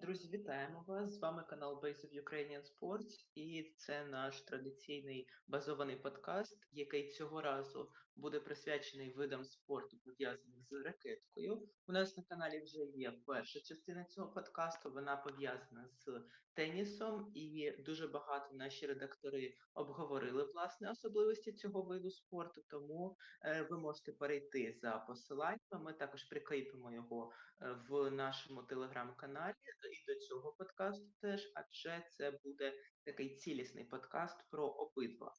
Друзі, вітаємо вас! З вами канал Base of Ukrainian Sports, і це наш традиційний базований подкаст, який цього разу буде присвячений видам спорту, пов'язаних з ракеткою. У нас на каналі вже є перша частина цього подкасту. Вона пов'язана з тенісом, і дуже багато наші редактори обговорили власне особливості цього виду спорту. Тому е, ви можете перейти за посиланням. Ми також прикріпимо його е, в нашому телеграм-каналі і до цього подкасту теж, адже це буде такий цілісний подкаст про обидва,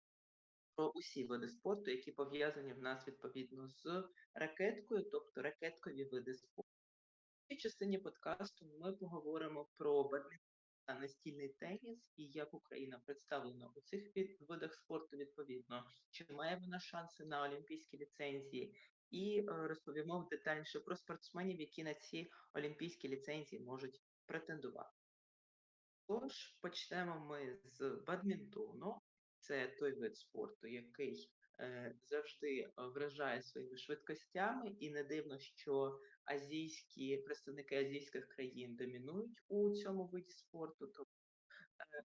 про усі види спорту, які пов'язані в нас відповідно з ракеткою, тобто ракеткові види спорту. В цій частині подкасту ми поговоримо про бадмінтон та настільний теніс і як Україна представлена у цих видах спорту відповідно, чи має вона шанси на олімпійські ліцензії, і е, розповімо детальніше про спортсменів, які на ці олімпійські ліцензії можуть претендувати. Тож почнемо ми з бадмінтону. Це той вид спорту, який е, завжди е, вражає своїми швидкостями, і не дивно, що азійські представники азійських країн домінують у цьому виді спорту. Тому е,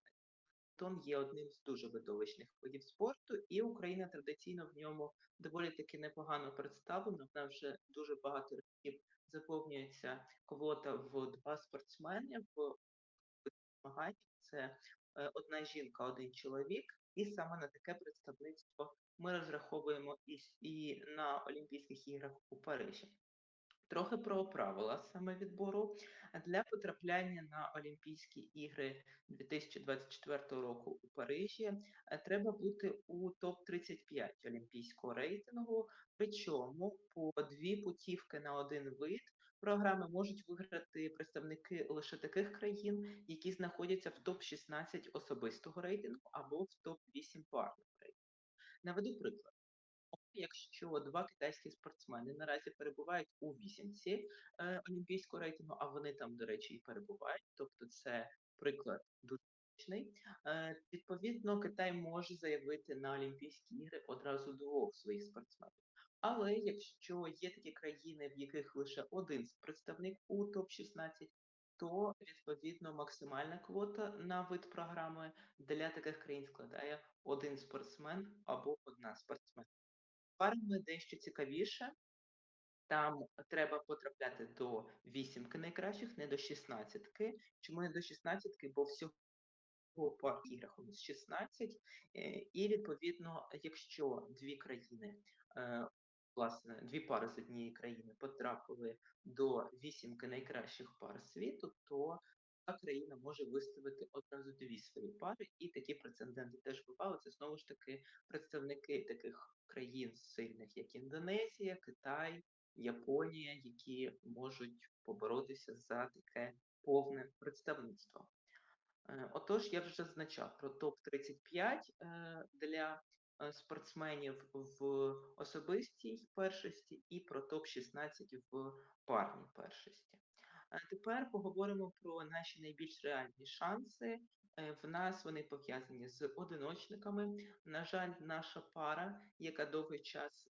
бадмінтон є одним з дуже видовищних видів спорту, і Україна традиційно в ньому доволі таки непогано представлена. Вона вже дуже багато років заповнюється квота в два спортсмени в змаганнях. Це е, одна жінка, один чоловік, і саме на таке представництво ми розраховуємо і, і на Олімпійських іграх у Парижі. Трохи про правила саме відбору. Для потрапляння на Олімпійські ігри 2024 року у Парижі е, треба бути у топ-35 олімпійського рейтингу, причому по дві путівки на один вид програми можуть виграти представники лише таких країн, які знаходяться в топ-16 особистого рейтингу або в топ-8 парного рейтингу. Наведу приклад. Якщо два китайські спортсмени наразі перебувають у вісімці е, олімпійського рейтингу, а вони там, до речі, і перебувають, тобто це приклад дуже е, відповідно, Китай може заявити на Олімпійські ігри одразу двох своїх спортсменів. Але якщо є такі країни, в яких лише один представник у топ-16, то відповідно максимальна квота на вид програми для таких країн складає один спортсмен або одна спортсмен. Парами дещо цікавіше. Там треба потрапляти до вісімки найкращих, не до шістнадцятки. Чому не до шістнадцятки? Бо всього по іграх у нас 16, е, і відповідно, якщо дві країни, е, власне, дві пари з однієї країни потрапили до вісімки найкращих пар світу, то країна може виставити одразу дві свої пари, і такі прецеденти теж бували. Це знову ж таки представники таких країн сильних, як Індонезія, Китай, Японія, які можуть поборотися за таке повне представництво. Е, отож, я вже зазначав про топ-35 е, для е, спортсменів в особистій першості і про топ-16 в парній першості. Тепер поговоримо про наші найбільш реальні шанси. В нас вони пов'язані з одиночниками. На жаль, наша пара, яка довгий час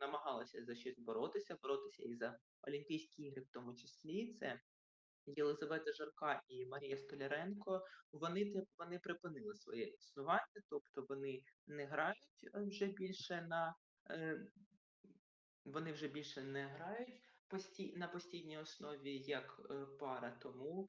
намагалася за щось боротися, боротися і за Олімпійські ігри, в тому числі, це Єлизавета Жарка і Марія Столяренко, вони вони припинили своє існування, тобто вони не грають е, вже більше на е, вони вже більше не грають на постійній основі як е, пара. Тому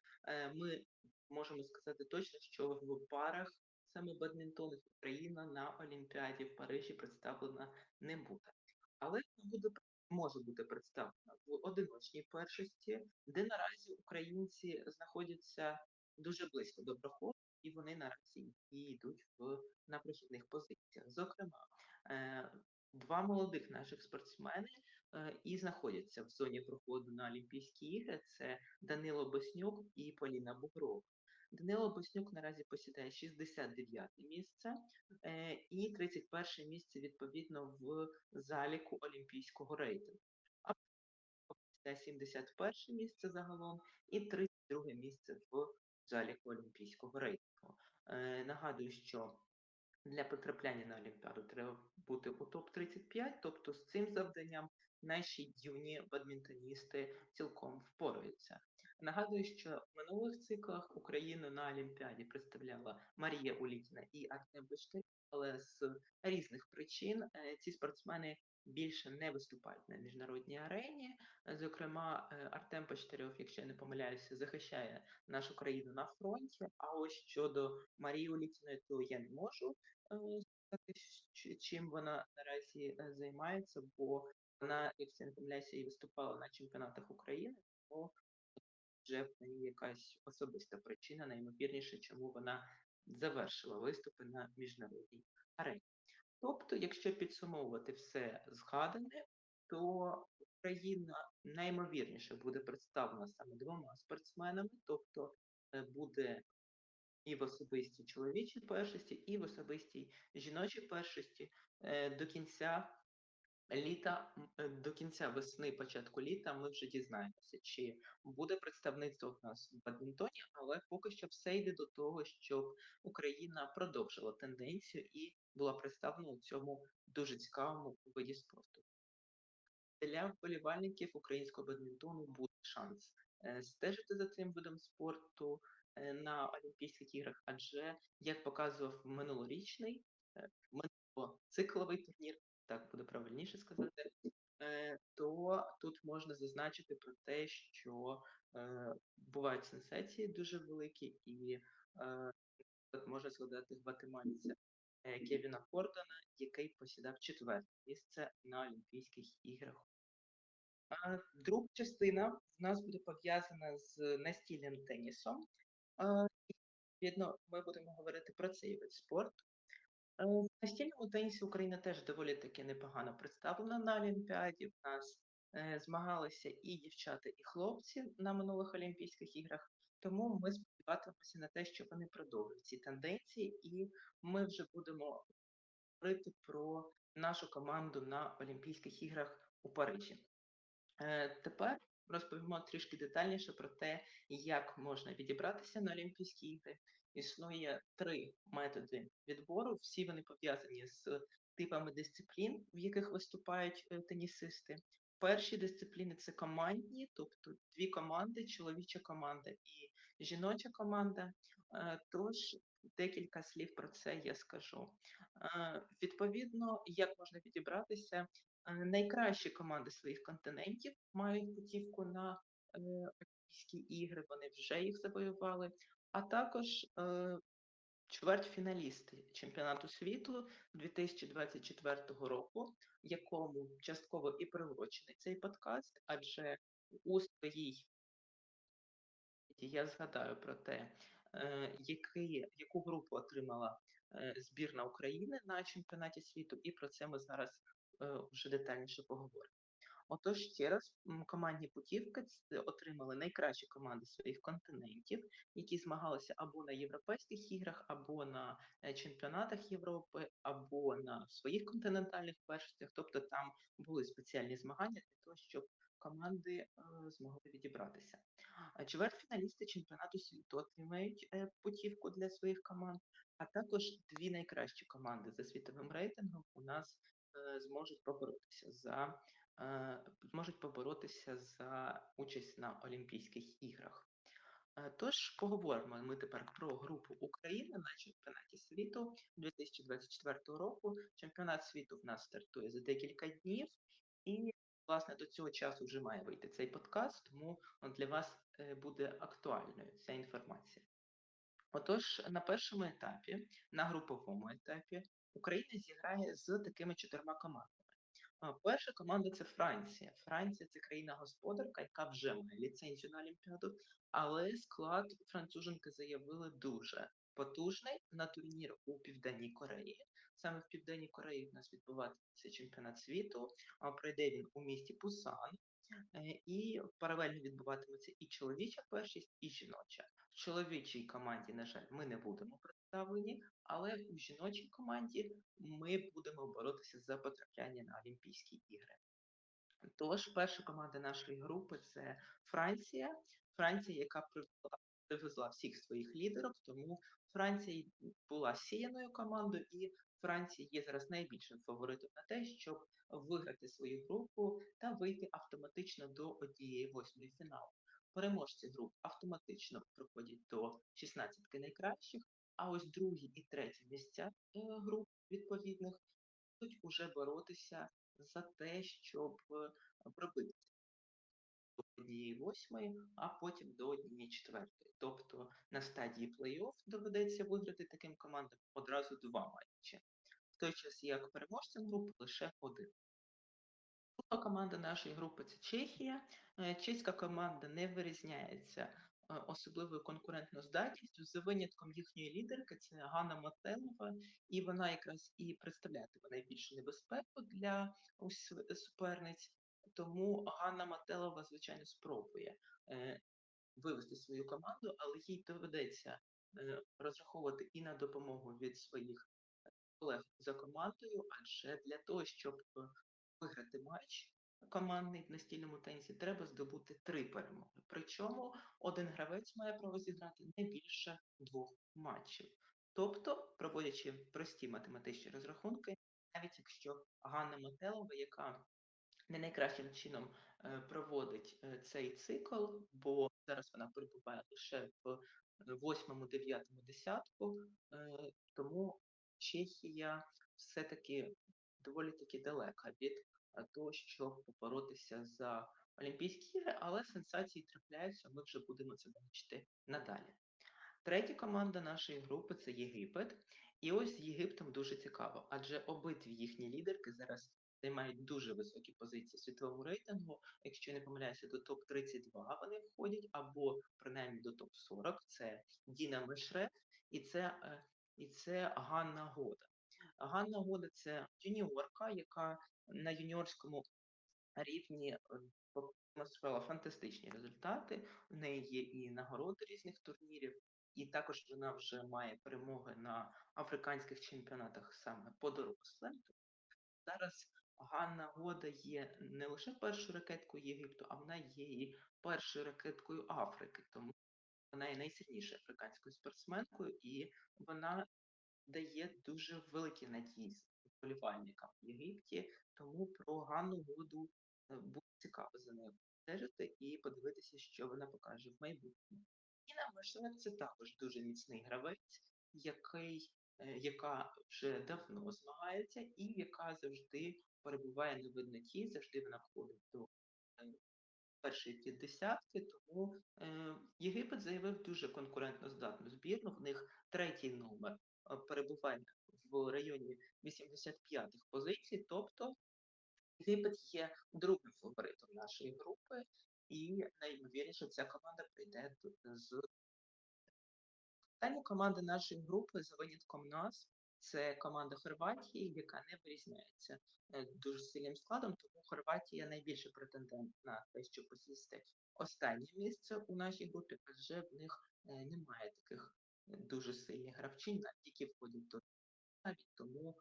ми можемо сказати точно, що в парах саме бадмінтон Україна на Олімпіаді в Парижі представлена не буде. Але буде може бути представлена в одиночній першості, де наразі українці знаходяться дуже близько до проходу, і вони наразі йдуть в на прохідних позиціях. Зокрема, е, два молодих наших спортсмени е, і знаходяться в зоні проходу на Олімпійські ігри: це Данило Боснюк і Поліна Бугрова. Данило Боснюк наразі посідає 69 місце і 31 місце відповідно в заліку олімпійського рейтингу. А посідає 71 місце загалом і 32 місце в заліку олімпійського рейтингу. Е, нагадую, що для потрапляння на Олімпіаду треба бути у топ-35, тобто з цим завданням наші юні бадмінтоністи цілком впораються. Нагадую, що в минулих циклах Україну на Олімпіаді представляла Марія Улітіна і Артем Бишкир, але з різних причин е, ці спортсмени більше не виступають на міжнародній арені. Зокрема, е, Артем Почтарьов, якщо я не помиляюся, захищає нашу країну на фронті. А ось щодо Марії Улітіної, то я не можу е, сказати, чим вона наразі займається, бо вона, якщо я не помиляюся, і виступала на чемпіонатах України. то вже в неї якась особиста причина, найімовірніше, чому вона завершила виступи на міжнародній арені. Тобто, якщо підсумовувати все згадане, то Україна найімовірніше буде представлена саме двома спортсменами, тобто е, буде і в особистій чоловічій першості, і в особистій жіночій першості Е, до кінця літа, е, до кінця весни, початку літа ми вже дізнаємося, чи буде представництво в нас в бадмінтоні, але поки що все йде до того, щоб Україна продовжила тенденцію і була представлена у цьому дуже цікавому виді спорту. Для вболівальників українського бадмінтону буде шанс е, стежити за цим видом спорту е, на Олімпійських іграх, адже як показував минулорічний, минулоцикловий турнір, так буде правильніше сказати, е, то тут можна зазначити про те, що е, бувають сенсації дуже великі, і е, можна згадати гватемальця Кевіна Кордона, який посідав четверте місце на Олімпійських іграх. Друга частина в нас буде пов'язана з настільним тенісом. Відповідно, ми будемо говорити про цей вид спорту. Е, В настільному тенісі Україна теж доволі таки непогано представлена на Олімпіаді. В нас е, змагалися і дівчата, і хлопці на минулих Олімпійських іграх. Тому ми сподіватимемося на те, що вони продовжують ці тенденції, і ми вже будемо говорити про нашу команду на Олімпійських іграх у Парижі. Е, Тепер розповімо трішки детальніше про те, як можна відібратися на Олімпійські ігри. Існує три методи відбору. Всі вони пов'язані з типами дисциплін, в яких виступають е, тенісисти. Перші дисципліни це командні, тобто дві команди, чоловіча команда і жіноча команда. Е, Тож декілька слів про це я скажу. Е, Відповідно, як можна відібратися, найкращі команди своїх континентів мають путівку на Олімпійські ігри, вони вже їх завоювали, а також е, чвертьфіналісти чемпіонату світу 2024 року, якому частково і приурочений цей подкаст, адже у своїй я згадаю про те, е, який, яку групу отримала е, збірна України на чемпіонаті світу, і про це ми зараз вже детальніше поговоримо. Отож, ще раз, командні путівки отримали найкращі команди своїх континентів, які змагалися або на європейських іграх, або на е, чемпіонатах Європи, або на своїх континентальних першостях. Тобто там були спеціальні змагання для того, щоб команди е, змогли відібратися. Чвертьфіналісти чемпіонату світу отримають е, путівку для своїх команд, а також дві найкращі команди за світовим рейтингом у нас е, зможуть поборотися за е, зможуть поборотися за участь на Олімпійських іграх. Е, Тож поговоримо ми тепер про групу України на чемпіонаті світу 2024 року. Чемпіонат світу в нас стартує за декілька днів, і власне до цього часу вже має вийти цей подкаст, тому для вас е, буде актуальною ця інформація. Отож, на першому етапі, на груповому етапі, Україна зіграє з такими чотирма командами. Перша команда це Франція. Франція це країна-господарка, яка вже має ліцензію на Олімпіаду, але склад француженки заявили дуже потужний на турнір у Південній Кореї. Саме в Південній Кореї в нас відбуватиметься чемпіонат світу, а пройде він у місті Пусан. Е, І паралельно відбуватиметься і чоловіча першість, і жіноча. В чоловічій команді, на жаль, ми не будемо представлені, але у жіночій команді ми будемо боротися за потрапляння на Олімпійські ігри. Тож, перша команда нашої групи це Франція. Франція, яка привезла, привезла всіх своїх лідерів, тому Франція була сіяною командою, і Франція є зараз найбільшим фаворитом на те, щоб виграти свою групу та вийти автоматично до однієї восьмої фіналу. переможці груп автоматично проходять до 16 найкращих, а ось другі і треті місця е, груп відповідних будуть уже боротися за те, щоб е, пробитися до однієї восьмої, а потім до однієї четвертої. Тобто на стадії плей-офф доведеться виграти таким командам одразу два матчі, в той час як переможцем групи лише один. Друга команда нашої групи це Чехія. Е, Чеська команда не вирізняється особливою конкурентною здатністю, за винятком їхньої лідерки, це Ганна Мателова, і вона якраз і представлятиме найбільшу небезпеку для суперниць. Тому Ганна Мателова, звичайно, спробує е, вивести свою команду, але їй доведеться е, розраховувати і на допомогу від своїх колег за командою, адже для того, щоб е, виграти матч командний в настільному тенісі, треба здобути три перемоги. Причому один гравець має право зіграти не більше двох матчів. Тобто, проводячи прості математичні розрахунки, навіть якщо Ганна Метелова, яка не найкращим чином е, проводить е, цей цикл, бо зараз вона перебуває лише в е, восьмому, дев'ятому десятку, тому Чехія все-таки доволі таки далека від того, щоб поборотися за Олімпійські ігри, але сенсації трапляються, ми вже будемо це бачити надалі. Третя команда нашої групи це Єгипет. І ось з Єгиптом дуже цікаво, адже обидві їхні лідерки зараз займають дуже високі позиції в світовому рейтингу. Якщо не помиляюся, до топ-32 вони входять, або принаймні до топ-40. Це Діна Мешреф і це, е, і це Ганна Года. Ганна Года це юніорка, яка на юніорському рівні демонструвала фантастичні результати. У неї є і нагороди різних турнірів, і також вона вже має перемоги на африканських чемпіонатах саме по дорослим. Зараз Ганна Года є не лише першою ракеткою Єгипту, а вона є і першою ракеткою Африки. Тому вона є найсильнішою африканською спортсменкою, і вона дає дуже великі надії вболівальникам в Єгипті. Тому про Ганну Году е, буде цікаво за нею стежити і подивитися, що вона покаже в майбутньому. Іна Мишелек це також дуже міцний гравець, який, е, яка вже давно змагається і яка завжди перебуває на видноті, завжди вона входить до е, першої п'ятдесятки, тому Єгипет заявив дуже конкурентно здатну збірну. В них третій номер е, перебуває в районі 85-х позицій, тобто Єгипет є другим фаворитом нашої групи, і найімовірніше ця команда прийде з Остання команда нашої групи за винятком нас це команда Хорватії, яка не вирізняється е, дуже сильним складом, тому Хорватія найбільший претендент на те, щоб посісти останнє місце у нашій групі, адже в них е, немає таких дуже сильних гравчин, які входять до навіть тому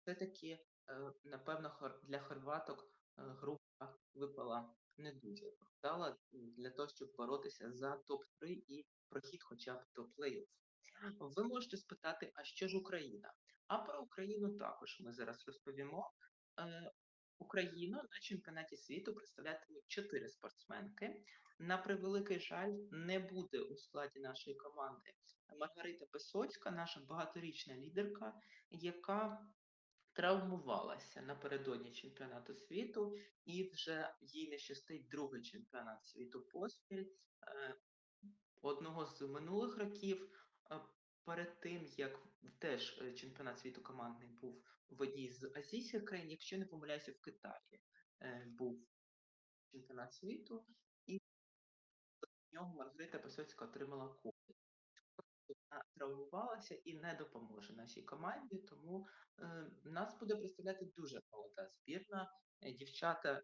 все-таки, е, напевно, для хорваток е, група випала не дуже вдала для того, щоб боротися за топ-3 і прохід хоча б до плей-офф. Ви можете спитати, а що ж Україна? А про Україну також ми зараз розповімо. Україну на чемпіонаті світу представлятимуть чотири спортсменки. На превеликий жаль, не буде у складі нашої команди Маргарита Песоцька, наша багаторічна лідерка, яка травмувалася напередодні чемпіонату світу, і вже їй не щастить другий чемпіонат світу поспіль. Е, Одного з минулих років, е, перед тим як теж е, чемпіонат світу командний був в одній з азійських країн, якщо не помиляюся, в Китаї е, був чемпіонат світу, і в нього Маргарита Песоцька отримала кубок. Вона травмувалася і не допоможе нашій команді, тому е, нас буде представляти дуже молода збірна. Е, Дівчата,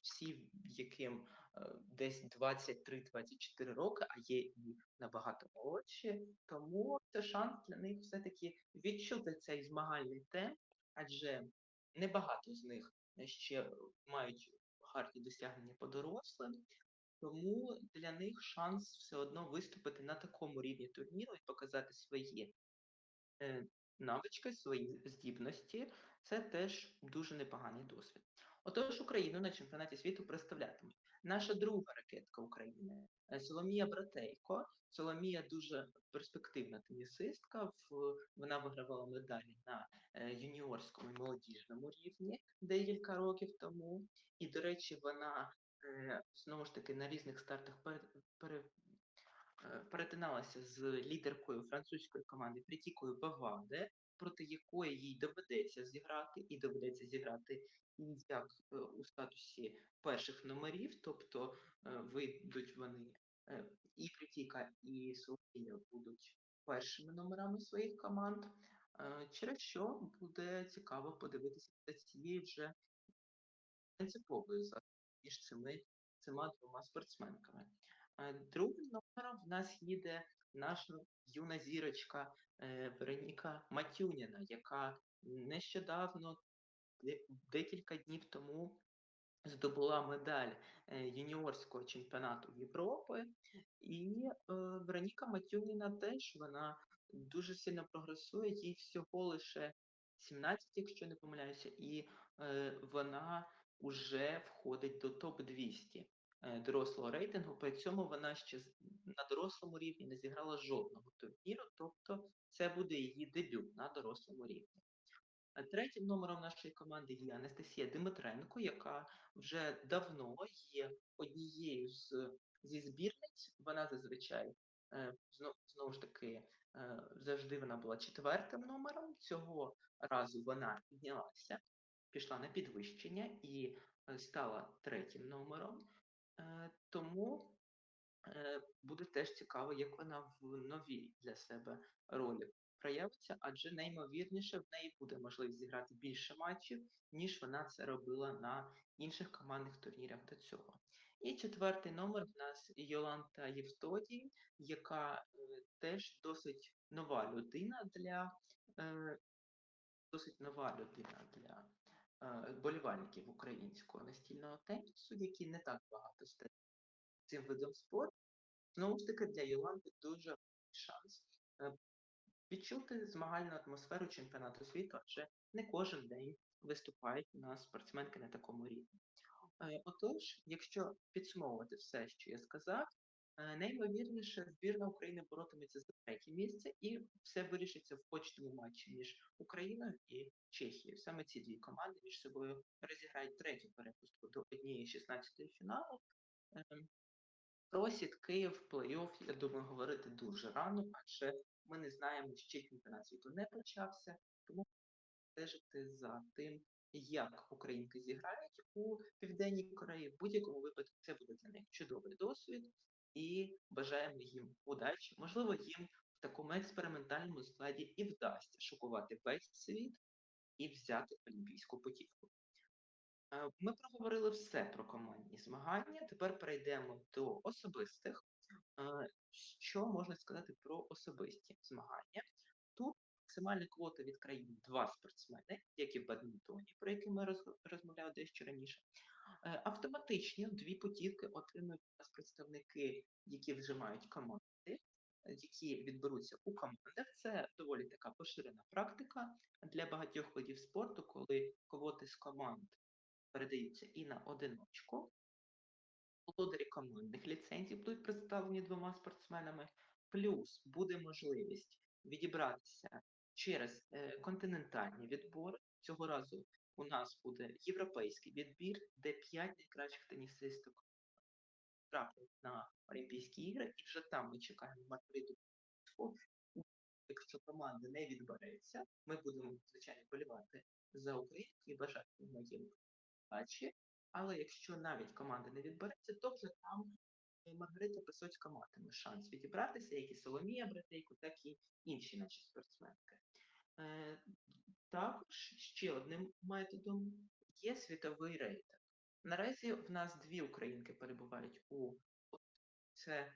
всі, яким е, десь 23-24 роки, а є і набагато молодші, тому це шанс для них все-таки відчути цей змагальний темп, адже небагато з них ще мають гарні досягнення по дорослим. Тому для них шанс все одно виступити на такому рівні турніру і показати свої е, навички, свої здібності. Це теж дуже непоганий досвід. Отож, Україну на чемпіонаті світу представлятимуть Наша друга ракетка України е, Соломія Братейко. Соломія дуже перспективна тенісистка. Вона вигравала медалі на е, юніорському і молодіжному рівні декілька років тому. І, до речі, вона е, знову ж таки на різних стартах пере, пере, перетиналася з лідеркою французької команди Притікою Баваде, проти якої їй доведеться зіграти, і доведеться зіграти як е, у статусі перших номерів, тобто е, вийдуть вони е, і Притіка, і Соломія будуть першими номерами своїх команд, через що буде цікаво подивитися за цією вже принциповою між цими цими двома спортсменками. Другим номером в нас їде наша юна зірочка Вероніка Матюніна, яка нещодавно, декілька днів тому, здобула медаль е, юніорського чемпіонату Європи. І е, Вероніка Матюніна теж вона дуже сильно прогресує, їй всього лише 17, якщо не помиляюся, і е, вона вже входить до топ-200 е, дорослого рейтингу. При цьому вона ще на дорослому рівні не зіграла жодного турніру, тобто це буде її дебют на дорослому рівні. А Третім номером нашої команди є Анастасія Дмитренко, яка вже давно є однією з зі збірниць. Вона зазвичай е, знову ж таки е, завжди вона була четвертим номером. Цього разу вона піднялася, пішла на підвищення і е, стала третім номером. Е, Тому Е, буде теж цікаво, як вона в новій для себе ролі проявиться, адже неймовірніше в неї буде можливість зіграти більше матчів, ніж вона це робила на інших командних турнірах до цього. І четвертий номер в нас Йоланта Євтодій, яка е, теж досить нова людина для е, досить нова людина для е, болівальників українського настільного тенісу, які не так багато стежать цим видом спорту. Знову ж таки, для Йоланти дуже шанс відчути змагальну атмосферу чемпіонату світу, адже не кожен день виступають у нас спортсменки на такому рівні. Е, Отож, якщо підсумовувати все, що я сказав, е, найімовірніше збірна України боротиметься за третє місце, і все вирішиться в почтовому матчі між Україною і Чехією. Саме ці дві команди між собою розіграють третю перепустку до однієї 16-ї фіналу. Про сітки в плей-офф, я думаю, говорити дуже рано, адже ми не знаємо, ще чемпіонат світу не почався, тому стежити за тим, як українки зіграють у Південній Кореї. В будь-якому випадку це буде для них чудовий досвід і бажаємо їм удачі. Можливо, їм в такому експериментальному складі і вдасться шокувати весь світ і взяти олімпійську путівку. Е, Ми проговорили все про командні змагання. Тепер перейдемо до особистих. Е, Що можна сказати про особисті змагання? Тут максимальна квота від країни два спортсмени, як і в бадмінтоні, про які ми розмовляли дещо раніше. Е, Автоматично дві путівки отримують нас представники, які вже мають команди, які відберуться у командах. Це доволі така поширена практика для багатьох видів спорту, коли квоти з команд передаються і на одиночку. Володарі командних ліцензій будуть представлені двома спортсменами, плюс буде можливість відібратися через е, континентальні відбори. Цього разу у нас буде європейський відбір, де 5 найкращих тенісисток траплять на Олімпійські ігри, і вже там ми чекаємо Маргариту Якщо команда не відбереться, ми будемо, звичайно, болівати за Україну і бажати їм удачі. Але якщо навіть команда не відбереться, то вже там е, Маргарита Писоцька матиме шанс відібратися, як і Соломія Братейко, так і інші наші спортсменки. Е, Також ще одним методом є світовий рейтинг. Наразі в нас дві українки перебувають у це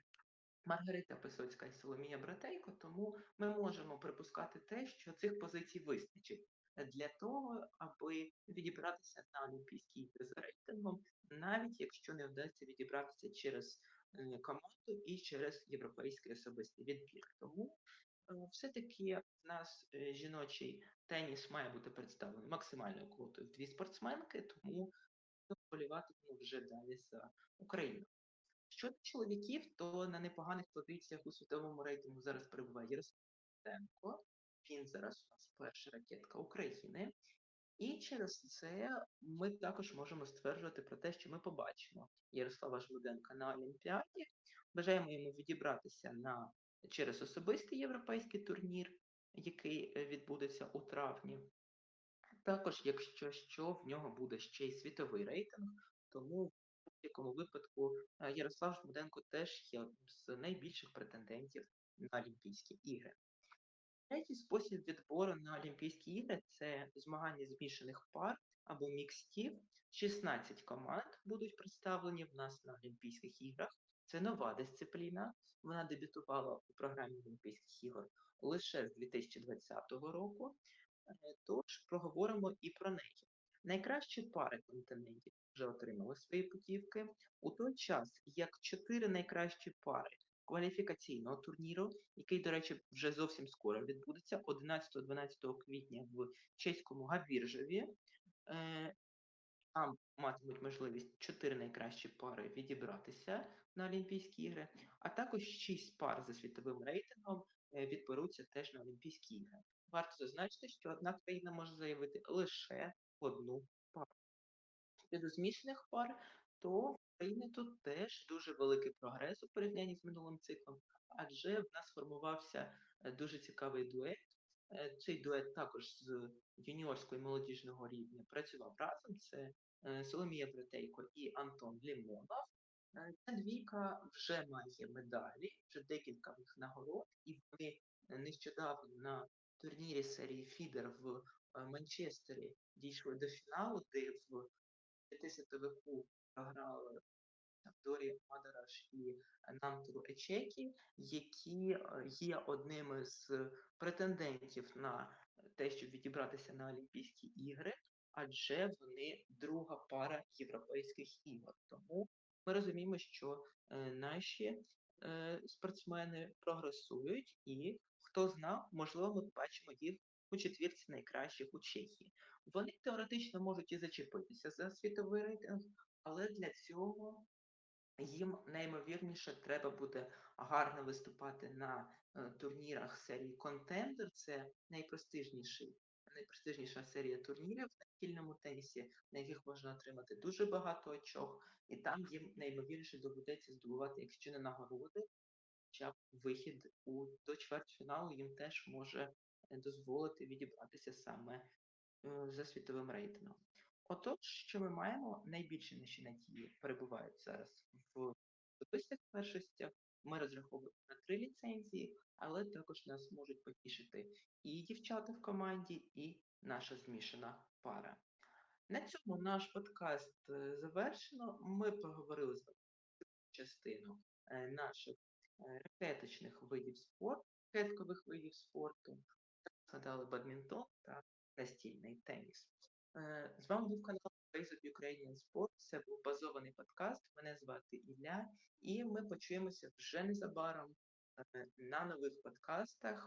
Маргарита Писоцька і Соломія Братейко, тому ми можемо припускати те, що цих позицій вистачить для того, аби відібратися на Олімпійські ігри за рейтингом, навіть якщо не вдасться відібратися через е, команду і через європейський особистий відбір. Тому е, все-таки в нас е, жіночий теніс має бути представлений максимальною квотою в дві спортсменки, тому вболіватимемо вже далі за Україну. Щодо чоловіків, то на непоганих позиціях у світовому рейтингу зараз перебуває Ярослав Денко. Він зараз у нас перша ракетка України. І через це ми також можемо стверджувати про те, що ми побачимо Ярослава Жмуденка на Олімпіаді. Бажаємо йому відібратися на через особистий європейський турнір, який е, відбудеться у травні. Також, якщо що, в нього буде ще й світовий рейтинг, тому в будь-якому випадку е, Ярослав Жмуденко теж є одним з найбільших претендентів на Олімпійські ігри. Третій спосіб відбору на Олімпійські ігри це змагання змішаних пар або мікстів. 16 команд будуть представлені в нас на Олімпійських іграх. Це нова дисципліна. Вона дебютувала у програмі Олімпійських ігор лише з 2020 року. Е, Тож проговоримо і про неї. Найкращі пари континентів вже отримали свої путівки. У той час, як чотири найкращі пари кваліфікаційного турніру, який, до речі, вже зовсім скоро відбудеться 11-12 квітня в чеському Гавіржеві. Е, Там матимуть можливість чотири найкращі пари відібратися на Олімпійські ігри, а також шість пар за світовим рейтингом е, відберуться теж на Олімпійські ігри. Варто зазначити, що одна країна може заявити лише одну пару. Щодо змішаних пар, то в Україні тут теж дуже великий прогрес у порівнянні з минулим циклом, адже в нас формувався е, дуже цікавий дует. Е, Цей дует також з юніорського і молодіжного рівня працював разом. Це е, Соломія Бретейко і Антон Лімонов. Ця двійка вже має медалі, вже декілька в нагород, і вони нещодавно на турнірі серії Фідер в Манчестері дійшли до фіналу, де в п'ятисятовику програли Дорі Мадараш і Намтуру Ечекі, які е, є одними з претендентів на те, щоб відібратися на Олімпійські ігри, адже вони друга пара європейських ігор. Тому ми розуміємо, що е, наші е, спортсмени прогресують, і хто зна, можливо, ми побачимо їх у четвірці найкращих у Чехії. Вони теоретично можуть і зачепитися за світовий рейтинг, але для цього їм наймовірніше треба буде гарно виступати на е, турнірах серії Contender. Це найпрестижніший, найпрестижніша серія турнірів на стільному тенісі, на яких можна отримати дуже багато очок, і там їм наймовірніше доведеться здобувати, якщо не нагороди, хоча б вихід у до чвертьфіналу їм теж може е, дозволити відібратися саме е, за світовим рейтингом. Отож, що ми маємо, найбільші наші надії перебувають зараз в особистих першостях. Ми розраховуємо на три ліцензії, але також нас можуть потішити і дівчата в команді, і наша змішана пара. На цьому наш подкаст е, завершено. Ми поговорили з вами частину е, наших е, ракеточних видів спорту, ракеткових видів спорту, згадали бадмінтон та настільний теніс. Е, З вами був канал Face of Ukrainian Sport. Це був базований подкаст. Мене звати Ілля, і ми почуємося вже незабаром е, на нових подкастах.